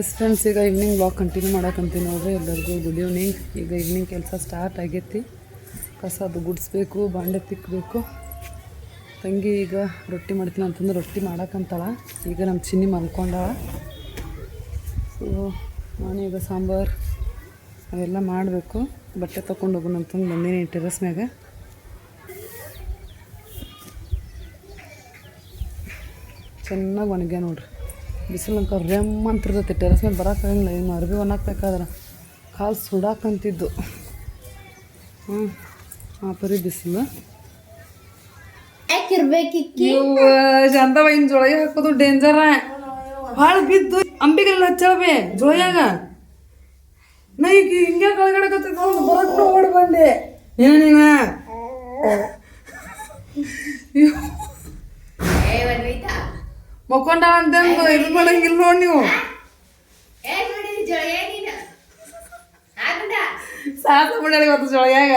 S friends ಈಗ evening walk continue ಮಾಡಕ್ಕಂತೀನಿ ನೋಡ್ರಿ, ಎಲ್ಲರಿಗೂ ಗುಡ್ ಈವ್ನಿಂಗ್ ಈಗ ಈವ್ನಿಂಗ್ ಕೆಲಸ ಸ್ಟಾರ್ಟ್ ಆಗೈತಿ. ಕಸ ಅದು ಗುಡಿಸ್ಬೇಕು, ಬಾಂಡೆ ತಿಕ್ಕಬೇಕು ತಂಗಿ ಈಗ ರೊಟ್ಟಿ ಮಾಡ್ತೀನಿ ಅಂತಂದ್ರೆ ರೊಟ್ಟಿ ಮಾಡಕ್ಕಂತಾಳ ಈಗ ನಮ್ಮ ಚಿನ್ನಿ ಮಲ್ಕೊಂಡಾಳ. ಸೊ ನಾನೀಗ ಸಾಂಬಾರು ಅವೆಲ್ಲ ಮಾಡಬೇಕು. ಬಟ್ಟೆ ತೊಗೊಂಡು ಹೋಗೋಣ ಅಂತಂದು ಬಂದೀನಿ ಮ್ಯಾಗ. ಚೆನ್ನಾಗಿ ಒಣಗ್ಯ ನೋಡ್ರಿ. ಬಿಸಿಲು ಅಂಕ ರೆಮ್ ಅಂತಿರ್ತೈತಿ. ಟೆರಸ್ ಮೇಲೆ ಬರೋಕ್ಕಾಗಂಗಿಲ್ಲ ಇನ್ನು ಅರ್ಬಿ ಒಣಾಕ್ಬೇಕಾದ್ರೆ ಕಾಲು ಸುಡಾಕಂತಿದ್ದು. ಹ್ಞೂ ಆ ಪರಿ ಬಿಸಿಲು. ಚಂದವ ಇನ್ನು ಜೊಳಗೆ ಹಾಕೋದು ಡೇಂಜರ ಭಾಳ ಬಿದ್ದು ಅಂಬಿಗೆಲ್ಲ ಹಚ್ಚಳಬೆ ಜೊಳಗ್ಯಾಗ ನಾ ಈಗ ಹಿಂಗೆ ಕೆಳಗಡೆ ಬರಕ್ಕೆ ಓಡಿ ಬಂದೆ. ಏನ ನೀನ? ಮಕ್ಕೊಂಡ ಅಂತಂದು ಇದು ಮಾಡಂಗಿಲ್ಲ ನೋಡಿ ನೀವು. ಸಾಸ ಮಾಡ್ಯಾಳ ಇವತ್ತು ಜೊಳಗ್ಯಾಗ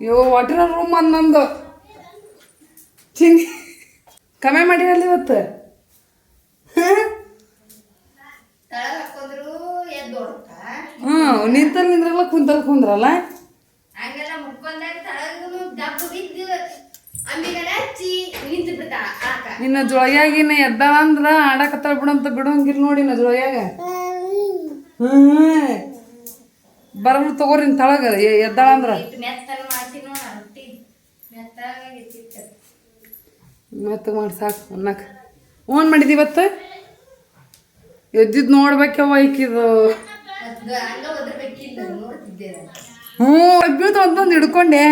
ಅಯ್ಯೋ ವಾಟಿನ ರೂಮ್ ಅಂದ್ ನಂದು ಚಿಂಗಿ ಕಮ್ಮಿ ಮಾಡಿರಲ್ಲ ಇವತ್ತು? ಹ್ಞೂ ನಿಂತಲ್ಲಿ ನಿಂದ್ರಲ್ಲ ಕುಂತಲ್ಲಿ ಕುಂದ್ರಲ್ಲ ಹಂಗೆಲ್ಲ ಮುಕ್ಕೊಂಡಾಗ ತಳಗನು ದಪ್ಪ ಬಿದ್ದು ಅಂಬಿಗನ ಹಚ್ಚಿ ನಿಂತು ಬಿಡ್ತಾ ಆಕ ನಿನ್ನ ಜೊಳಗ್ಯಾಗಿನ ಎದ್ದಾಳ ಅಂದ್ರ ಆಡಕತ್ತಾಳ ಬಿಡಂತ ಬಿಡೋಂಗಿಲ್ಲ ನೋಡಿ ನಾ ಜೊಳಗ್ಯಾಗ ಬರಲ್ಲ ತಗೋರಿ ತಳಗ ಎದ್ದಾಳಂದ್ರ ಮತ್ತೆ ಮಾಡಿ ಸಾಕು ಅನ್ನಕ ಓನ್ ಮಾಡಿದಿ ಇವತ್ತು? ಎದ್ದಿದ್ ನೋಡ್ಬೇಕವ್ವ ಈಕಿದು. ಹ್ಞೂ ಬೀಳ್ತು ಅಂತಂದು ಹಿಡ್ಕೊಂಡೆ.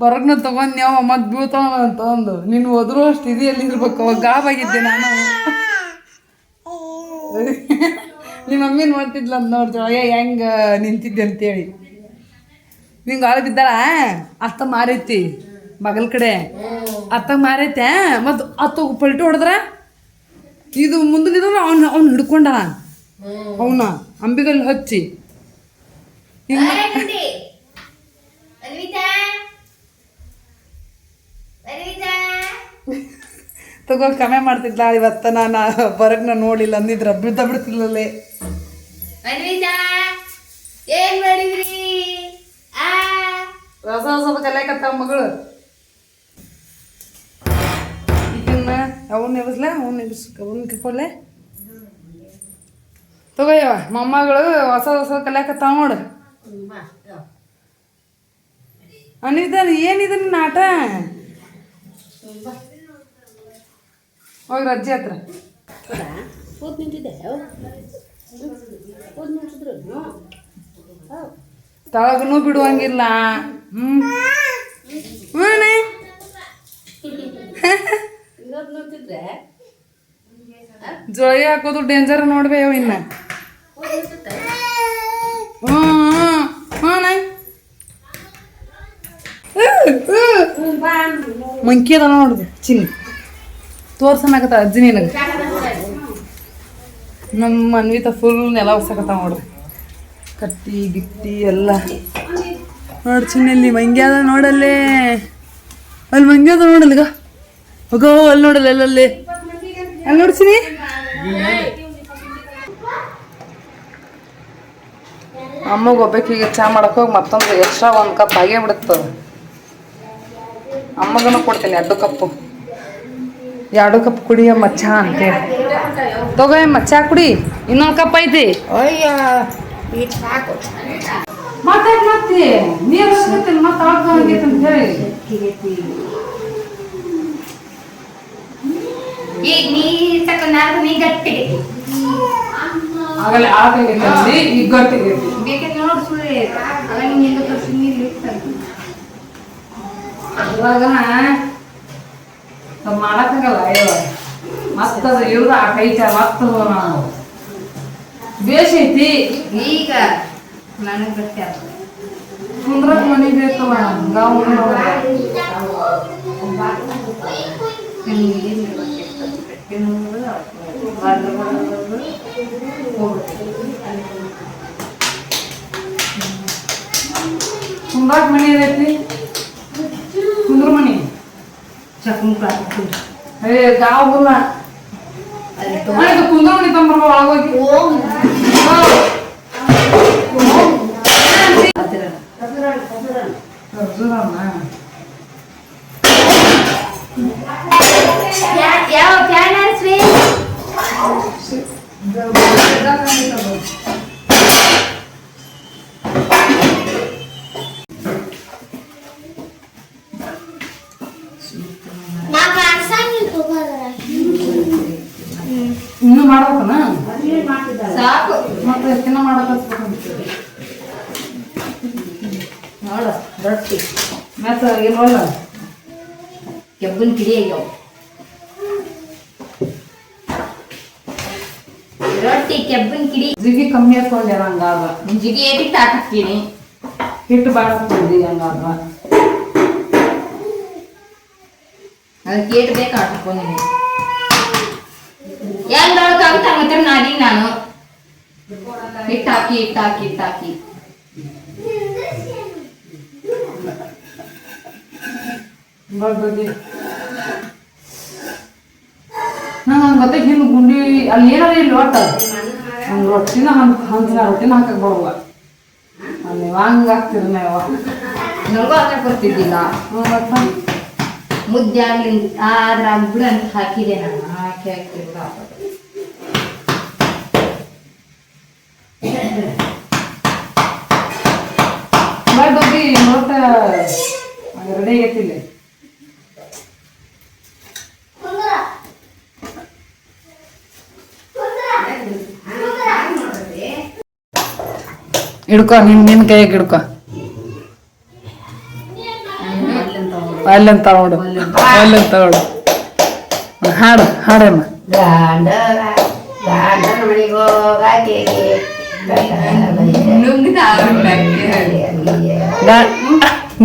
ಬರಗ್ನ ತಗೊಂಡ್ ಯಾವ ಮತ್ತೆ ಬೀಳ್ತಾವ ಅಂತಂದು ನೀನು ಒದ್ರು ಅಷ್ಟು ಇದೆಯಲ್ಲಿ ಇರ್ಬೇಕು, ಅವಾಗ ಗಾಬಾಗಿದ್ದೆ ನಾನು. ನಿಮ್ಮ ಮಮ್ಮಿ ನೋಡ್ತಿದ್ಲ ಅಂತ ಅಯ್ಯ, ಹೆಂಗ ನಿಂತಿದ್ದೆ ಅಂತೇಳಿ. ನಿಂಗೆ ಆಳ ಬಿದ್ದಾಳ? ಅತ್ತ ಮಾರೈತಿ. ಬಗಲ್ ಕಡೆ. ಅತ್ತ ಮಾರೈತೆ? ಮತ್ತು ಅತ್ತ ಪಲ್ಟಿ ಹೊಡೆದ್ರ? ಇದು ಮುಂದಿನ ಅವ್ನು ಅವ್ನು ಹಿಡ್ಕೊಂಡ ಅವನ ಅಂಬಿಗಲ್ಲಿ ಹಚ್ಚಿ ಹಿಂಗೆ ಏ ಗುಂಡಿ. ವನ್ವಿತಾ ವನ್ವಿತಾ ತಗೋ ಕಮ್ಮಿ ಮಾಡ್ತಿದ್ಲ? ಇವತ್ತ ನಾನು ಬರಕ್ ನಾನು ನೋಡಿಲ್ಲ ಅಂದಿದ್ರ ಬಿದ್ದ ಬಿಡ್ತಿಲ್ಲಲ್ಲೇ ಏನ್ ಮಾಡಿದ್ರಿ? ಆ? ಹೊಸ ಹೊಸದ ಕಲಿಯಾಕತ್ತಾವ ಮಗಳು. ಈಗಿನ್ನ ಅವನ್ನ ಎಬ್ಸ್ಲ ಅವನ್ನ ಎಬ್ಸ್ ತಗೋಯವ ಮೊಮ್ಮಗಳು ಹೊಸ ಹೊಸ ಕಲಿಯಾಕತ್ತಾವ ನೋಡು. ಅನಿದ ಏನಿದನ್ ನಾಟ ಹೋಗಿ ಅಜ್ಜಿ ಹತ್ರ. ಕೂತ್ ನಿಂತಿದ್ದೆ. ಕೂತ್ ನಿಂತಿದ್ರು ತಳಗನು ಬಿಡುವಂಗಿಲ್ಲ. ಹ್ಮ್. ಹ್ಞೂ ಜೊಳಿ ನಿಂತಿದ್ರೆ ಜೊಳಗೆ ಹಾಕೋದು ಡೇಂಜರ್ ನೋಡ್ಬೇ ಅವ ಇನ್ನ ಹ್ಮ್ ಹ್ಞೂ ಹ್ಞೂ ಮಂಕಿ ಅದ ನೋಡುದು ಚಿನ್ನಿ. ತೋರ್ಸನಾಕತ್ತ ಅಜ್ಜಿ ನಿನಗೆ. ನಮ್ಮ ಅನ್ವಿತ ಫುಲ್ ನೆಲ ಒರ್ಸಕತ್ತಾವ ನೋಡ್ರಿ ಕಟ್ಟಿ ಗಿಟ್ಟಿ ಎಲ್ಲ. ನೋಡು ಚಿನ್ನಲ್ಲಿ ಮಂಗ್ಯ ಅದ ನೋಡಲ್ಲೇ. ಅಲ್ಲಿ ಮಂಗ್ಯ ಅದ ನೋಡಲ್ಗ ಹೋಗೋ ಅಲ್ಲಿ ನೋಡಲ್ಲ ಅಲ್ಲಲ್ಲಿ ಅಲ್ಲಿ. ನೋಡು ಅಮ್ಮಗೆ ಒಬ್ಬಾಕಿಗೆ ಚಹಾ ಮಾಡಕ್ಕೆ ಹೋಗಿ ಮತ್ತೊಂದು ಎಕ್ಸ್ಟ್ರಾ ಒಂದು ಕಪ್ ಆಗೇ ಬಿಡುತ್ತದ ಅಮ್ಮಗನ ಕೊಡ್ತೀನಿ ಎರಡು ಕಪ್ಪು ಎರಡು ಕಪ್ ಕುಡಿಯಮ್ಮ ಚಾ ಅಂತೇಳಿ ತಗೋಯಮ್ಮ ಮಚ್ಚಾ ಕುಡಿ. ಇನ್ನೊಂದು ಕಪ್ ಐತಿ. ಅಯ್ಯ. ಮಾತಾಡ್ ಮತ್ತೆ. ನೀರು ಹೋಗತ್ತೆ ಮತ್ತೆ ಆಗೈತೆ ಅಂತ ಹೇಳಿ. ಈಗ ನೀ ತಕೊಂಡಾಗ ನೀ ಗಟ್ಟಿಗೆ. ಆಗಲೇ ಆಗೈತೆ ಈಗ ಗಟ್ಟಿಗೈತಿ ಬೇಕಾದ್ರೆ ನೋಡು ಸುಳ್ಳೆ ತೋರಿಸಿ ನೀರು ಇರ್ತದೆ ಇವಾಗ ನಾವ್ ಮಾಡಕ್ಕಾಗಲ್ಲ ಇವಾಗ ಮತ್ತದ ಇವ್ರ ಆ ಕೈತ ಮತ್ತ ಬೇಷ್ ಐತಿ. ಈಗ ನನಗೆ ಗಟ್ಟಿ ಆಗ್ತದೆ ಮನಿ ಬೇಕವ ಗಾವ್ ಕುಂದ್ರಾಕ್ ಮನಿ ಏನೈತಿ ಕುಂದ್ರ ಮನೆ ಚಕ್ಮುಖ ಏ ಗಾವ್ ಹುಲ್ಲ ಕುಂದ್ರ ಮನೆ ತಂಬರ್ಬ ಒಳಗೋಗಿ ಯಾವ ಫ್ಯಾನ್ ಹಚ್ರಿ ಇನ್ನು ಮಾಡ್ಬೇಕನ ಸಾಕು ಮತ್ತೆ ಎತ್ತಿನ ಮಾಡಕ ನೋಡು ರೊಟ್ಟಿ ಮ್ಯಾತ ಇಲ್ವಲ್ಲ ಕೆಬ್ಬನ್ ಕಿಡಿ ಆಗ್ಯಾವ ರೊಟ್ಟಿ ಕೆಬ್ಬನ್ ಕಿಡಿ ಜಿಗಿ ಕಮ್ಮಿ ಹಾಕೊಂಡೆ ಹಂಗಾದ ಜಿಗಿ ಏಟಿಗೆ ಹಾಕಿನಿ ಹಿಟ್ಟು ಬಾಳ ಹಾಕೊಂಡಿ ಹಂಗಾದ ಅದಕ್ಕೆ ಏಟ್ ಬೇಕು ಹಾಕೊಂಡಿನಿ ಹೆಂಗ್ ಆಗುತ್ತೆ ಹಂಗತ್ರ ನಾದಿ ನಾನು ಹಿಟ್ಟು ಹಾಕಿ ಹಿಟ್ಟು ಹಾಕಿ ಹಿಟ್ಟು ಹಾಕಿ ಬರ್ಬೇಕು ನಂಗೆ ಹಂಗೆ ಹಿಂಗೆ ಗುಂಡಿ ಅಲ್ಲಿ ಏನಾರ ಇಲ್ಲ ಒಟ್ಟ. ಹಂಗೆ ರೊಟ್ಟಿನ ಹಂಗೆ ಹಂಚಿನ ರೊಟ್ಟಿನ ಹಾಕಕ್ ಬರುವ ಅಲ್ಲಿ ಹಂಗೆ ಹಾಕ್ತೀರಿ ನಾವು. ನನಗೂ ಹಾಕಕ್ ಬರ್ತಿದ್ದಿಲ್ಲ. ಮುದ್ದೆ ಆಗ್ಲಿ ಆದ್ರ ಬಿಡು ಅಂತ ಹಾಕಿದೆ ನಾನು. ಹಾಕಿ ಹಾಕಿ ಬಿಡು ಹಾಕೋದು. ಬರ್ಬೇಕು ನೋಟ ರೆಡಿ ಆಗೈತಿಲ್ಲ ಹಿಡ್ಕೊ ನಿನ್ ನಿನ್ ಕೈಯಾಗ ಹಿಡ್ಕೊ. ಅಲ್ಲಂತ ತಗೊಂಡು. ಅಲ್ಲಂತ ತಗೊಂಡು. ಹಾಡು ಹಾಡಮ್ಮ.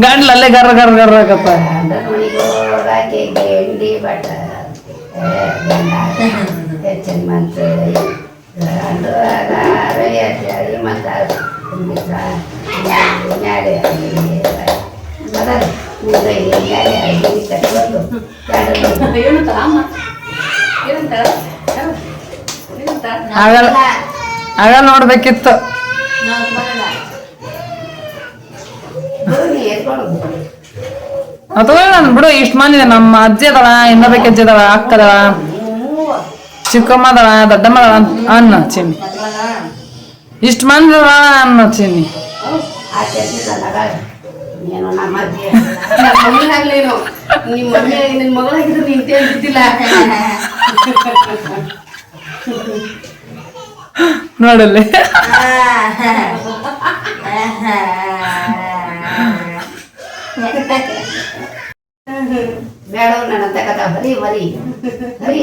ಗಂಡ್ಲ ಅಲ್ಲೇ ಗರ್ರ ಗರ್ರ ಗರ್ರ ಆಗತ್ತ. ಗಾಂಡನ ಆಗಲ್ಲ. ನೋಡ್ಬೇಕಿತ್ತು. ನಾನು ಬಿಡು, ಇಷ್ಟು ಮಂದಿ ಇದೆ. ನಮ್ಮ ಅಜ್ಜಿ ಅದಳ ಇನ್ನೊಬ್ಬಕ್ಕೆ ಅಜ್ಜಿ ಅದಳ ಅಕ್ಕ ಅದಳ ಚಿಕ್ಕಮ್ಮ ಅದಳ, ದೊಡ್ಡಮ್ಮ ಅದಳ ಅನ್ನ ಚಿನ್ನಿ ಇಷ್ಟ ಮಂದಿ ಅನ್ನೋತೀನಿ ನೋಡಲ್ಲಿ. ಬೇಡ ನನ್ನ ತಗತ ಬರೀ ಬರೀ ಬರೀ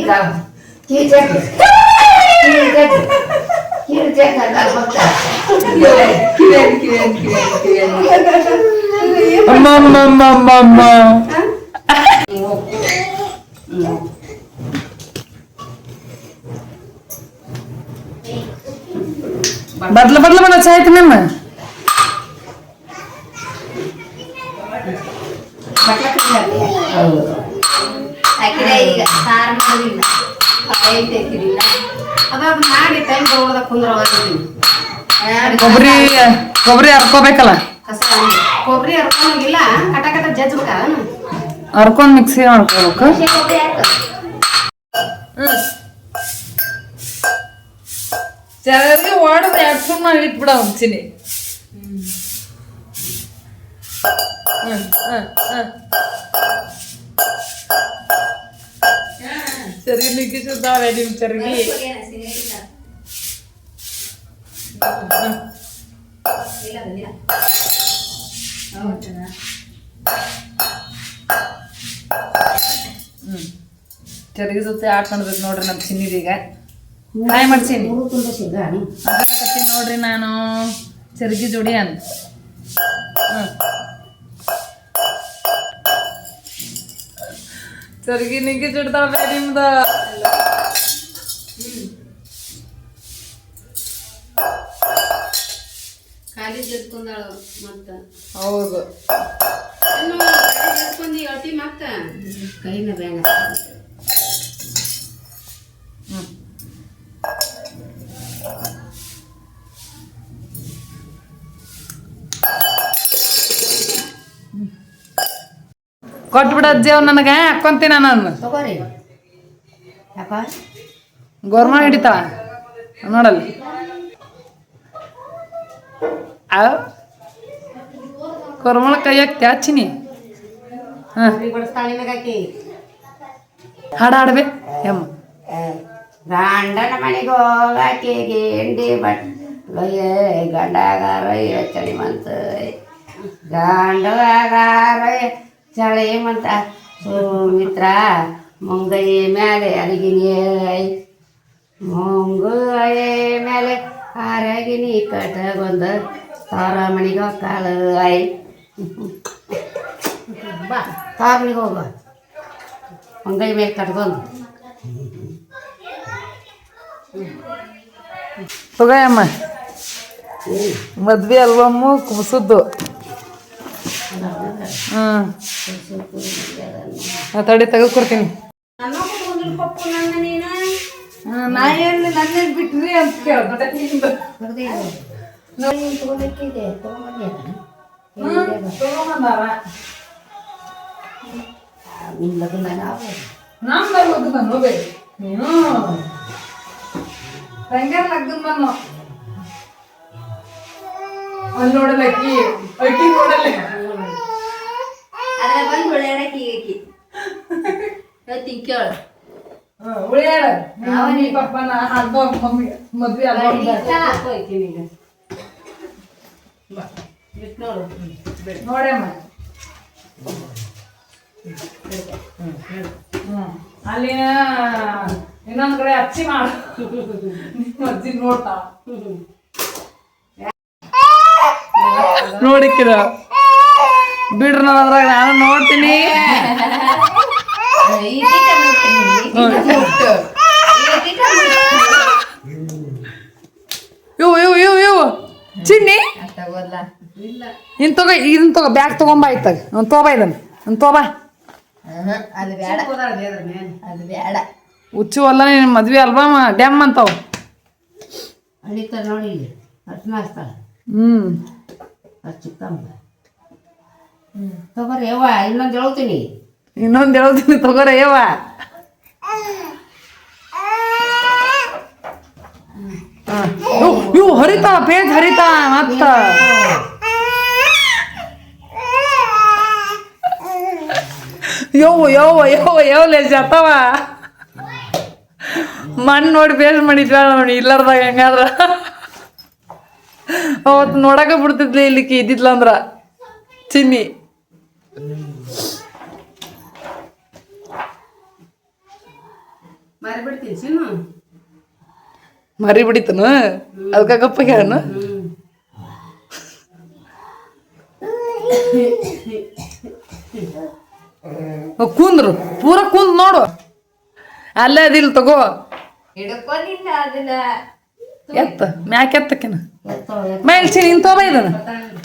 ಕೀಚ ಕಿವಿ Mama, mama, mama. Batal, batal mana cahit nih mana? Batal kerja. Aku dari sarang dulu, kau yang ಅದಾದ ಮಾಡಿ ಟೈಮ್ ತಗೊಳ್ದ ಕುಂದ್ರ ಕೊಬ್ಬರಿ ಕೊಬ್ಬರಿ ಹರ್ಕೋಬೇಕಲ್ಲ? ಕಸ ಕೊಬ್ಬರಿ ಹರ್ಕೊಂಡೋಗಿಲ್ಲ ಕಟ ಕಟ ಜಜ್ಬೇಕ ಹರ್ಕೊಂಡ್ ಮಿಕ್ಸಿ ಮಾಡ್ಕೋಬೇಕು ಚೆನ್ನಾಗಿ ಹೊಡೆದು ಎರಡು ಸುಮ್ಮನೆ ಇಟ್ಬಿಡ ಒಂಚಿನಿ ಚರ್ಗಿ ನಿಗಿಸಿದ್ದಾವೆ ನಿಮ್ ಚರ್ಗಿ ಚರ್ಗಿ ಜೊತೆ ಆಡ್ಕೊಂಡ್ಬೇಕು ನೋಡ್ರಿ ನಮ್ಮ ಚಿನ್ನಿದೀಗ ಟ್ರೈ ಮಾಡ್ಸೀನಿ ನೋಡ್ರಿ ನಾನು ಚರ್ಗಿ ಜೋಡಿ ಅಂತ. ಚರ್ಗಿ ನಿಂಗೆ ಜುಡ್ತಾವೆ ನಿಮ್ದ. ಖಾಲಿ ಮತ್ತ. ಹೌದು. ಮತ್ತ ಕೈನ ಬೇಡ ಕೊಟ್ಬಿಡ ಅಜ್ಜಿ ಅವ್ನು ನನಗೆ. ಹಾಕೊಂತೀನಿ ನಾನು ತಗೋರಿ. ಯಾಕ? ಗೋರ್ಮಾ ಹಿಡಿತಾಳ. ನೋಡಲ್ಲಿ. ಆ? ಕೊರ್ಮಳ ಕೈಯಾಗ ತ್ಯಾಚಿನಿ. ಹಾಂ. ಹಾಡು ಹಾಡ್ಬೆ ಹೆಮ್ಮ ಗಂಡನ ಮನೆಗೆ ಹೋಗಾಕಿ ಗಿಂಡಿ ಬಟ್ ಲೊಯ್ಯ ಗಂಡಗಾರಯ್ಯ ಚಳಿ ಮಂತ ಚಳಿ ಮಂತ ಸುಮಿತ್ರ ಮುಂಗೈ ಮೇಲೆ ಅರಗಿನಿ ಮುಂಗೈ ಮೇಲೆ ಅರಗಿನಿ ಕಟಗೊಂದ ಮಣಿಗ ಕಾಳು ಐ. ಬಾ ತಾರ ಮನೆಗೆ ಹೋಗ. ಮುಂಗೈ ಮೇಲೆ ಕಟ್ಕೊಂಡು ತಗೋಯಮ್ಮ ಮದ್ವೆ ಅಲ್ಬಮ್ಮು ಕುಬ್ಸದ್ದು. ಹ್ಞೂ ತಡಿ ತೆಗೆದ್ಕೊಡ್ತೀನಿ ನಾ ಏನು ನನ್ನೇ ಬಿಟ್ರಿ ಅಂತ ಕೇಳ್ಬಿಟ್ಟೆ ತಗೊಂಬಂದಾರ ನಮ್ದು ಲಗ್ನ ಬನ್ನು ಬೇ ನೀನು ತಂಗಾರ ಲಗ್ನ ಬನ್ನು ಅಲ್ಲಿ ನೋಡಲ್ಲ ಅಕ್ಕಿ ಅಕ್ಕಿ ನೋಡಲ್ಲ ಅದ್ರ ಬಂದು ಹೊಳ್ಯಾಡಕಿ ಈಗಕಿ ಹೇಳ್ತೀನಿ ಕೇಳು. ಉಳಿಯಾಡ ಅವನಿ ಪಪ್ಪನ ಅರ್ಧ ಮಮ್ಮಿ ಮದ್ವೆ ನೋಡು. ನೋಡಮ್ಮ ಹ್ಮ್ ಅಲ್ಲಿ ಇನ್ನೊಂದ್ ಕಡೆ ಅಚ್ಚಿ ಮಾಡು. ಅಜ್ಜಿ ನೋಡ್ತಾ ನೋಡಿಕ್ಕಿರ ಬಿಡ್ರಿ ನಾನು ಅದ್ರಾಗ ನಾನು ನೋಡ್ತೀನಿ. ಇವು ಇವು ಇವು ಇವು. ಚಿನ್ನಿ? ಇನ್ ತಗೋ ಇದನ್ ತಗೋ ಬ್ಯಾಗ್ ತಗೊಂಬ ಆಯ್ತಾಗ ಅವ್ನು ಇದನ್ನ ಅವ್ನು ಬೇಡ ಹುಚ್ಚು ಅಲ್ಲ ನಿನ್ನ ಮದ್ವೆ ಅಲ್ವಾ ಡ್ಯಾಮ್ ಅಂತಾವ. ಹ್ಮ್. ತಗೋರಿ ಯವ್ವ, ಇನ್ನೊಂದು ಹೇಳ್ತೀನಿ. ಇನ್ನೊಂದು ಹೇಳ್ತೀನಿ ತಗೋರ ಯವ್ವ. ಇವು ಹರಿತಾಳ ಪೇಜ್ ಹರಿತಾಳ ಮತ್ತ. ಯೋ ಯೋ ಯವ್ವ ಯವ್ಲೆ ಜತವ. ಮಣ್ಣು ನೋಡಿ ಬೇಸ್ ಮಾಡಿದ್ವಿ ನೋಡಿ, ಇಲ್ಲಾರ್ದಾಗ ಹೆಂಗಾದ್ರ. ಅವತ್ತು ನೋಡಕ ಬಿಡ್ತಿದ್ಲಿ ಇಲ್ಲಿಕ್ಕೆ ಇದ್ದಿದ್ಲ ಅಂದ್ರ ಚಿನ್ನಿ. ಮಾರಿಬಿಡ್ತೀನಿ ಸಿನ್ನು ಮರಿ ಬಿಡಿತನು ಅದಕ್ಕೆ ಗಪ್ಪ ಹೇಳನು? ಕುಂದ್ರು. ಪೂರ ಕುಂದ್ ನೋಡು. ಅಲ್ಲೇ ಅದಿಲ್ಲ ತಗೋ. ಎತ್ತ. ಮ್ಯಾಕೆತ್ತಕಿನ ಮೇಲ್ಸಿ ನಿಂತೋಬ ಇದನ್ನ.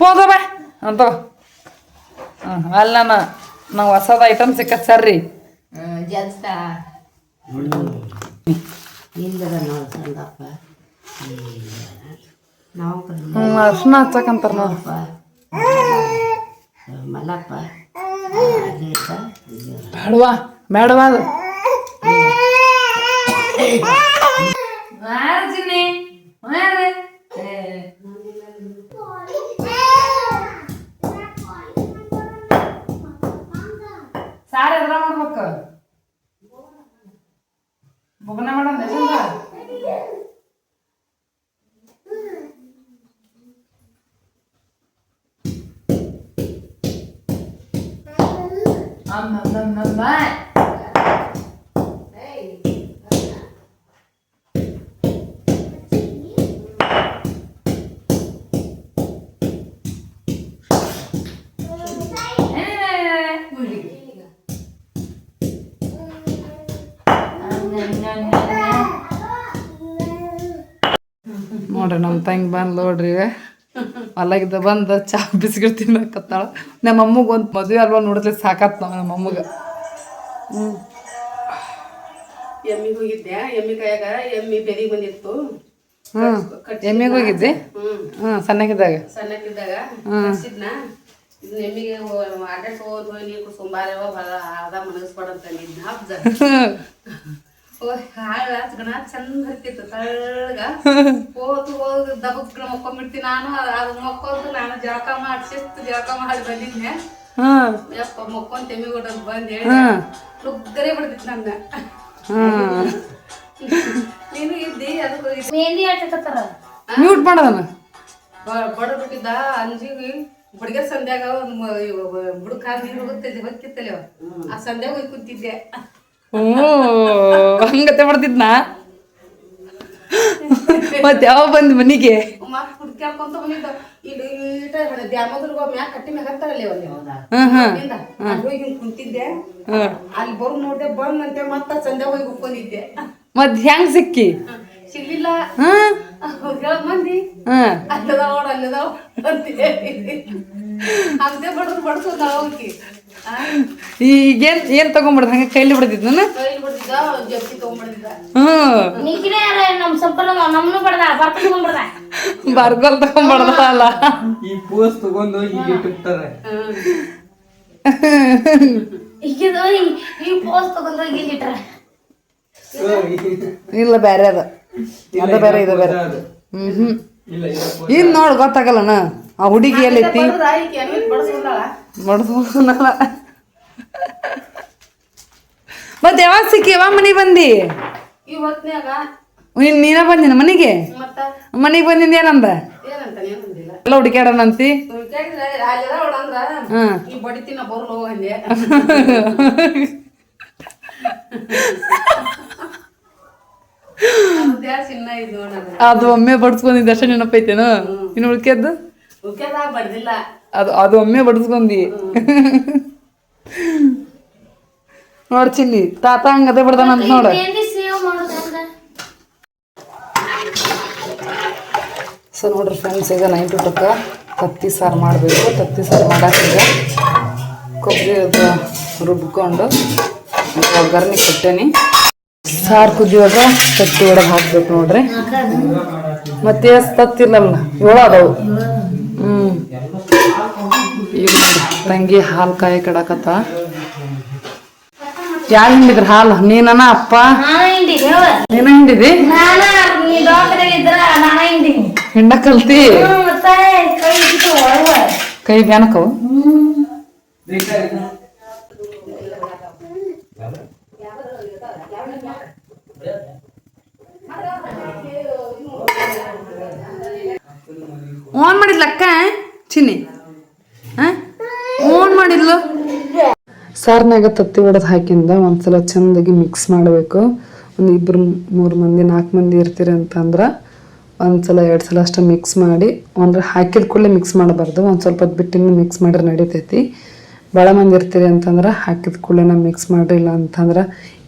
ಪೋದ ಬಾ. ಅಂತ ಅಲ್ಲ ನಾವು ಹೊಸದ ಐಟಮ್ ಸಿಕ್ಕತ್ ಸರ್ರಿ ಜಲ್ಸ ಅರ್ಶನ ಹಚ್ಚಕಂತಾರ ನೋಡಪ್ಪ. ಮಲ್ಲಪ್ಪ. ಬೇಡವಾ ಬೇಡವಾ ಅದು. ಸಾರಿ ಎದ್ರ ಮಾಡ್ಬೇಕು ಬುಗನ ಮಾಡೋಣ ಅಮ್ಮ ಅಮ್ಮ ಅಮ್ಮ ನೋಡ್ರಿ ನಮ್ಮ ತಂಗಿ ಬಂದು ನೋಡ್ರಿ. ಈಗ ಹೊಲಾಗಿದ್ದ ಬಂದು ಚಾ ಬಿಸ್ಕಿಟ್ ತಿನ್ನಕತ್ತಾಳ. ನಮ್ಮ ಅಮ್ಮಗೆ ಒಂದು ಮದುವೆ ಅಲ್ವಾ ನೋಡಿದ್ರೆ ಸಾಕತ್ ನಾವು ನಮ್ಮ ಅಮ್ಮಗೆ. ಹ್ಞೂ ಎಮ್ಮಿಗೆ ಹೋಗಿದ್ದೆ ಎಮ್ಮಿ ಕೈಯಾಗ ಎಮ್ಮಿ ಬೆದಿಗೆ ಬಂದಿತ್ತು. ಹ್ಞೂ ಎಮ್ಮಿಗೆ ಹೋಗಿದ್ದೆ? ಹ್ಮ್. ಹ್ಞೂ ಸಣ್ಣಕ್ಕಿದ್ದಾಗ ಸಣ್ಣಕ್ಕಿದ್ದಾಗ ಇದನ್ನ ಎಮ್ಮಿಗೆ ಅಡ್ಡ ಹೋದ್ ಹೋಗಿ ನೀರು ಕುಡ್ಸೊಂಬಾರವ ಬರ ಅದ ಮನಗಿಸ್ಕೊಡಂತ ಅಂದಿದ್ನ ಹಬ್ಜ ಹಾಳ ಗಣ ಚಂದ ಹತ್ತಿತ್ತು ತಳ್ಳಗ. ಹೋತು ಹೋದ್ ದಬಕ್ ಮಕ್ಕೊಂಬಿಡ್ತೀನಿ ನಾನು ಅದು ಮಕ್ಕೊಂದು ನಾನು ಜಳಕ ಮಾಡಿ ಶಿಸ್ತು ಜಳಕ ಮಾಡಿ ಬಂದಿದ್ನೆ. ಹಾಂ. ಯಪ್ಪ ಮಕ್ಕೊಂಡ್ ತೆಮ್ಮಿ ಕೊಡೋದು ಬಂದ್ ಹೇಳಿ ನುಗ್ಗರೆ ಬಿಡ್ತಿತ್ತು ನನ್ನ. ನೀನು ಇದ್ದಿ ಅದಕ್ಕೆ ಮೆಹಂದಿ ಹಾಕಕತ್ತಾರ ಮ್ಯೂಟ್ ಮಾಡದನ ಬಡ ಬಿಟ್ಟಿದ್ದ ಅಂಜಿಗೆ ಬುಡ್ಗೆರ್ ಸಂಧ್ಯಾಗ ಒಂದು ಬುಡಕ ನೀರು ಹೋಗುತ್ತೆ ಹೊಕ್ಕಿತ್ತಲ್ಲ ಅವ. ಆ ಸಂಧ್ಯಾಗ ಹೋಗಿ ಕುಂತಿದ್ದೆ. ಹ್ಞೂ. ಹಂಗತೆ ಮಾಡ್ತಿದ್ನಾ? ಮತ್ತೆ ಯಾವ ಬಂದ್ ಮನಿಗೆ? ಮತ್ ಹೆಂಗ್ ಸಿಕ್ಕಿ ಇಲ್ಲಿ ಈಟ ದ್ಯಾಮೋದ್ರಗ ಮ್ಯಾಗ ಕಟ್ಟಿ ಮ್ಯಾಗ ಹತ್ತಾರಲ್ಲ ಒಂದು ಹಾಂ ಹಾಂ. ಅಲ್ಲಿಂದ ಅಲ್ಲಿ ಹೋಗಿ ಕುಂತಿದ್ದೆ. ಹಾಂ. ಅಲ್ಲಿ ಬರು ನೋಡ್ದೆ ಬಂದಂತೆ ಮತ್ತ ಸಂಧ್ಯಾಗ ಹೋಗಿ ಕುಕ್ಕೊಂಡಿದ್ದೆ ಮತ್ತೆ ಹೆಂಗೆ ಸಿಕ್ಕಿ? ಸಿಗ್ಲಿಲ್ಲ. ಹಾಂ. ಹೇಳ ಏನ್ ತಗೊಂಡ್ಬಿಡ್ದ ಹೋಗಿ ಈಗೇನು ಕೈಲಿ ಬಿಡ್ತಿದ್ ನಾನು ಬರ್ಗೋಲ್ ತಗೊಂಬಾರ್ದ. ಅಲ್ಲ. ಈ ಪೋಸ್ ತಗೊಂಡು ಈಗ ಇಟ್ಟಿರ್ತಾರೆ. ಇಲ್ಲ ಬೇರೆ ಅದ. ಅದ ಬೇರೆ ಇದು ಬೇರೆ. ಹ್ಮ್ ಹ್ಮ್. ಇನ್ ನೋಡ್ ಗೊತ್ತಾಗಲ್ಲನ ಆ ಹುಡುಗಿ ಎಲ್ಲೈತಿ ಮತ್ತೆ ಯಾವಾಗ ಸಿಕ್ಕಿ ಯಾವಾಗ ಮನೆಗೆ ಬಂದಿ? ನೀನ ಬಂದಿನ ಮನೆಗೆ? ಮನೆಗೆ ಬಂದಿನ ಏನಂದ? ಎಲ್ಲ ಹುಡುಕ್ಯಾಡನಂತಿ? ಅಂದೆ. ಒಮ್ಮೆ ಬಡ್ಸ್ಕೊಂಡಿದ್ದ ಅಷ್ಟೇ ನೆನಪೈತೇನು? ಇನ್ನು ಉಳ್ಕೆದ್ದು ಬಡ್ದಿಲ್ಲ. ಅದು ಅದು ಒಮ್ಮೆ ಬಡಿಸ್ಕೊಂಡಿ. ನೋಡ್ ಚಿಲ್ಲಿ, ತಾತ ಹಂಗದೆ ಬಿಡ್ದಾನಂತ ನೋಡ. ಸೊ ನೋಡ್ರಿ ಫ್ರೆಂಡ್ಸ್ ಈಗ ನೈಟ್ ಟಕ್ಕ ತತ್ತಿ ಸಾರು ಮಾಡಬೇಕು. ತತ್ತಿ ಸಾರು ಮಾಡಾಕೀಗ ಕೊಬ್ಬರಿ ಅದು ರುಬ್ಕೊಂಡು ಒಗ್ಗರಣೆ ಕೊಟ್ಟೇನಿ. ಸಾರು ಕುದಿಯೋಗ ತತ್ತಿ ಒಳಗೆ ಹಾಕ್ಬೇಕು ನೋಡ್ರಿ. ಮತ್ತೆ ತತ್ತಿರ್ಲಲ್ಲ ಏಳು ಅದಾವು. ಹ್ಞೂ ತಂಗಿ ಹಾಲು ಕಾಯಿ ಕಡಕತ್ತ. ಯಾರು ಹಿಂಡಿದ್ರ ಹಾಲು? ನೀನನ ಅಪ್ಪ? ನಾನ ಹಿಂಡಿ ಹೇಳ ನೀನ ಹಿಂಡಿದಿ? ನಾನ ನೀ ಡಾಕ್ಟರ್ ಇದ್ರ ನಾನ ಹಿಂಡಿ ಹಿಂಡ ಕಲ್ತಿ? ಹ್ಮ್, ಮತ್ತೆ ಕೈ ಇಟ್ಟು ಒಳಗ ಕೈ ಬ್ಯಾನಕವು ಆನ್ ಮಾಡಿದ್ಲ ಅಕ್ಕ ಚಿನ್ನಿ. ಆನ್ ಮಾಡಿದ್ಲು? ಸಾರ್ನಾಗ ತತ್ತಿ ಒಡೆದು ಹಾಕಿಂದ ಒಂದ್ಸಲ ಚಂದಾಗಿ ಮಿಕ್ಸ್ ಮಾಡಬೇಕು. ಒಂದು ಇಬ್ಬರು ಮೂರು ಮಂದಿ ನಾಲ್ಕು ಮಂದಿ ಇರ್ತೀರಿ ಅಂತಂದ್ರೆ ಒಂದ್ಸಲ, ಎರಡು ಸಲ ಅಷ್ಟೇ ಮಿಕ್ಸ್ ಮಾಡಿ ಒಂದ್ರ ಹಾಕಿದ ಕೂಡಲೇ ಮಿಕ್ಸ್ ಮಾಡಬಾರ್ದು. ಒಂದು ಸ್ವಲ್ಪ ಹೊತ್ತು ಬಿಟ್ಟಿಂದ ಮಿಕ್ಸ್ ಮಾಡಿದ್ರೆ ನಡಿತೈತಿ. ಭಾಳ ಮಂದಿ ಇರ್ತೀರಿ ಅಂತಂದ್ರೆ ಹಾಕಿದ ಕೂಡಲೇ ಮಿಕ್ಸ್ ಮಾಡ್ರಿ, ಇಲ್ಲ ಅಂತಂದ್ರೆ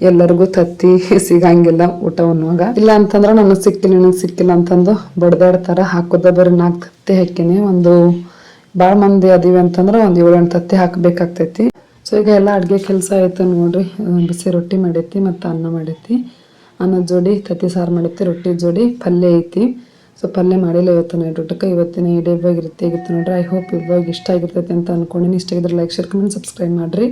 ಎಲ್ಲರಿಗೂ ತತ್ತಿ ಸಿಗಂಗಿಲ್ಲ ಊಟ ಉಣ್ಣುವಾಗ ಇಲ್ಲ ಅಂತಂದ್ರೆ ನನಗೆ ಸಿಕ್ಕಿಲ್ಲ ನನಗೆ ಸಿಕ್ಕಿಲ್ಲ ಅಂತಂದು ಬಡ್ದಾಡ್ತಾರೆ. ಹಾಕೋದ ಬರೀ ನಾಲ್ಕು ತತ್ತಿ ಹಾಕಿನಿ ಒಂದು ಭಾಳ ಮಂದಿ ಅದೀವಿ ಅಂತಂದ್ರೆ ಒಂದು ಏಳು ಎಂಟು ತತ್ತಿ ಹಾಕಬೇಕಾಗ್ತೈತಿ. ಸೊ ಈಗ ಎಲ್ಲ ಅಡುಗೆ ಕೆಲಸ ಆಯ್ತು ನೋಡ್ರಿ. ಬಿಸಿ ರೊಟ್ಟಿ ಮಾಡೈತಿ ಮತ್ತು ಅನ್ನ ಮಾಡೈತಿ. ಅನ್ನದ ಜೋಡಿ, ತತ್ತಿ ಸಾರು ಮಾಡೈತಿ, ರೊಟ್ಟಿ ಜೋಡಿ, ಪಲ್ಯ ಐತಿ. ಸೊ ಪಲ್ಯ ಮಾಡಿಲ್ಲ ಇವತ್ತು ನೈಟ್ ಊಟಕ್ಕೆ. ಇವತ್ತಿನ ಈ ಡೇ ಇರುತ್ತೆ. ಆಗಿತ್ತು ನೋಡ್ರಿ. ಐ ಹೋಪ್ ಇವಾಗ ಇಷ್ಟ ಆಗಿರ್ತೈತಿ ಅಂತ ಅನ್ಕೊಂಡಿನಿ. ಇಷ್ಟ ಆಗಿದ್ರೆ ಲೈಕ್ ಶೇರ್ ಕಮೆಂಟ್ ಸಬ್ಸ್ಕ್ರೈಬ್ ಮಾಡಿರಿ.